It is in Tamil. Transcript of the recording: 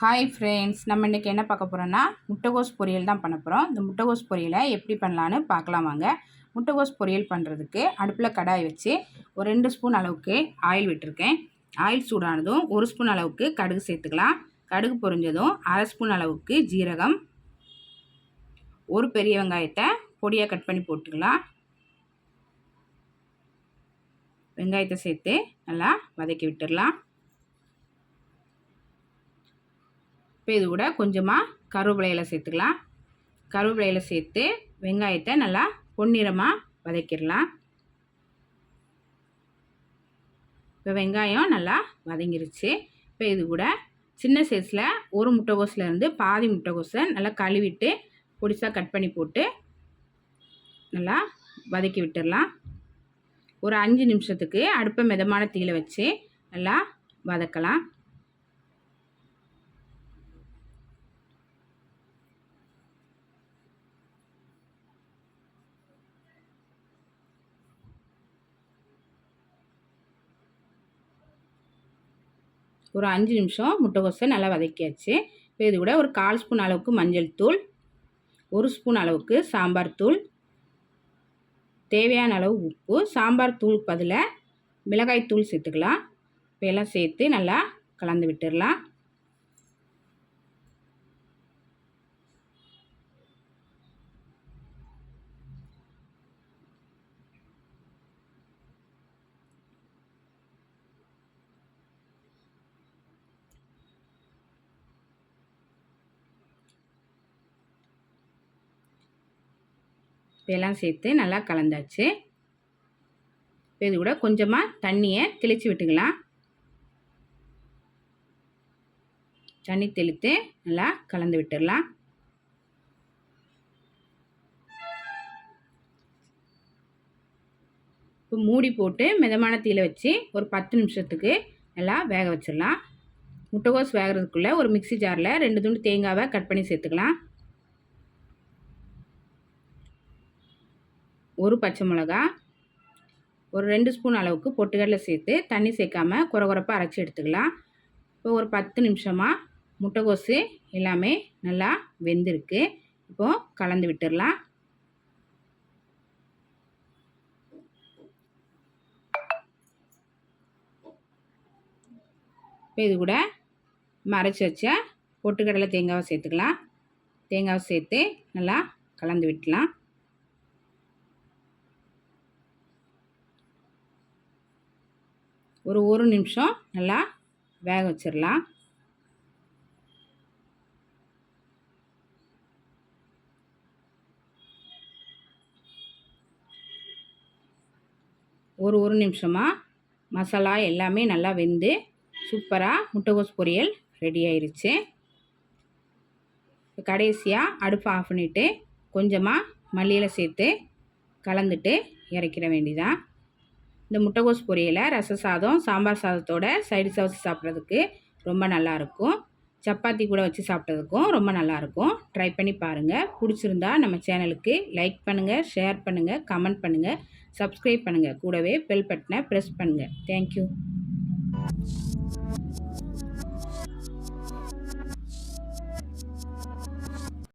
ஹாய் ஃப்ரெண்ட்ஸ் நம்ம இன்றைக்கி என்ன பார்க்க போகிறோன்னா முட்டைகோஸ் பொரியல் தான் பண்ண போகிறோம் இந்த முட்டைகோஸ் பொரியலை எப்படி பண்ணலான்னு பார்க்கலாம் வாங்க. முட்டைகோஸ் பொரியல் பண்ணுறதுக்கு அடுப்பில் கடாய் வச்சு ஒரு ரெண்டு ஸ்பூன் அளவுக்கு ஆயில் விட்டுருக்கேன். ஆயில் சூடானதும் ஒரு ஸ்பூன் அளவுக்கு கடுகு சேர்த்துக்கலாம். கடுகு பொரிஞ்சதும் அரை ஸ்பூன் அளவுக்கு ஜீரகம். ஒரு பெரிய வெங்காயத்தை பொடியாக கட் பண்ணி போட்டுக்கலாம். வெங்காயத்தை சேர்த்து நல்லா வதக்கி விட்டுடலாம். இப்போ இது கூட கொஞ்சமாக கருவேப்பிலையில் சேர்த்துக்கலாம். கருவேப்பிலையில் சேர்த்து வெங்காயத்தை நல்லா பொன்னிறமாக வதக்கிடலாம். இப்போ வெங்காயம் நல்லா வதங்கிருச்சு. இப்போ இது கூட சின்ன சைஸில் ஒரு முட்டைகோஸ்லேருந்து பாதி முட்டைகோஸை நல்லா கழுவிட்டு பொடிசாக கட் பண்ணி போட்டு நல்லா வதக்கி விட்டுடலாம். ஒரு அஞ்சு நிமிஷத்துக்கு அடுப்பை மிதமான தீயில் வச்சு நல்லா வதக்கலாம். ஒரு அஞ்சு நிமிஷம் முட்டைக்கோசை நல்லா வதக்கியாச்சு. இப்போ இது கூட ஒரு கால் ஸ்பூன் அளவுக்கு மஞ்சள் தூள் ஒரு ஸ்பூன் அளவுக்கு சாம்பார் தூள் தேவையான அளவு உப்பு சாம்பார் தூள் பதிலாக மிளகாய் தூள் சேர்த்துக்கலாம். இப்போ எல்லாம் சேர்த்து நல்லா கலந்து விட்டுடலாம். இப்போலாம் சேர்த்து நல்லா கலந்தாச்சு. இப்போ இது கூட கொஞ்சமாக தண்ணியை தெளித்து விட்டுக்கலாம். தண்ணி தெளித்து நல்லா கலந்து விட்டுடலாம். இப்போ மூடி போட்டு மிதமான தீயில் வச்சு ஒரு பத்து நிமிஷத்துக்கு நல்லா வேக வச்சிடலாம். முட்டைகோஸ் வேகிறதுக்குள்ளே ஒரு மிக்சி ஜாரில் ரெண்டு துண்டு தேங்காவை கட் பண்ணி சேர்த்துக்கலாம். ஒரு பச்சை மிளகா ஒரு ரெண்டு ஸ்பூன் அளவுக்கு பொட்டுக்கடலை சேர்த்து தண்ணி சேர்க்காம குறகுறப்பாக அரைச்சி எடுத்துக்கலாம். இப்போ ஒரு பத்து நிமிஷமாக முட்டைகோசு எல்லாமே நல்லா வெந்திருக்கு. இப்போது கலந்து விட்டுடலாம் இப்போ இது கூட மறைச்சி வச்ச பொட்டுக்கடலை தேங்காவை சேர்த்துக்கலாம். தேங்காவை சேர்த்து நல்லா கலந்து விட்டுலாம். ஒரு ஒரு நிமிஷம் நல்லா வேக வச்சிடலாம். ஒரு ஒரு நிமிஷமாக மசாலா எல்லாமே நல்லா வெந்து சூப்பராக முட்டைகோஸ் பொரியல் ரெடி ஆயிடுச்சு கடைசியாக அடுப்பை ஆஃப் பண்ணிவிட்டு கொஞ்சமாக மல்லியில் சேர்த்து கலந்துட்டு இறக்கிட வேண்டிதான் இந்த முட்டைகோஸ் பொரியலை ரச சாதம் சாம்பார் சாதத்தோட சைடு வச்சு சாப்பிட்றதுக்கு ரொம்ப நல்லாயிருக்கும். சப்பாத்தி கூட வச்சு சாப்பிட்றதுக்கும் ரொம்ப நல்லாயிருக்கும். ட்ரை பண்ணி பாருங்கள் பிடிச்சிருந்தா நம்ம சேனலுக்கு லைக் பண்ணுங்கள் ஷேர் பண்ணுங்கள் கமெண்ட் பண்ணுங்கள் சப்ஸ்கிரைப் பண்ணுங்கள் கூடவே பெல் பட்டனை ப்ரெஸ் பண்ணுங்கள் தேங்க்யூ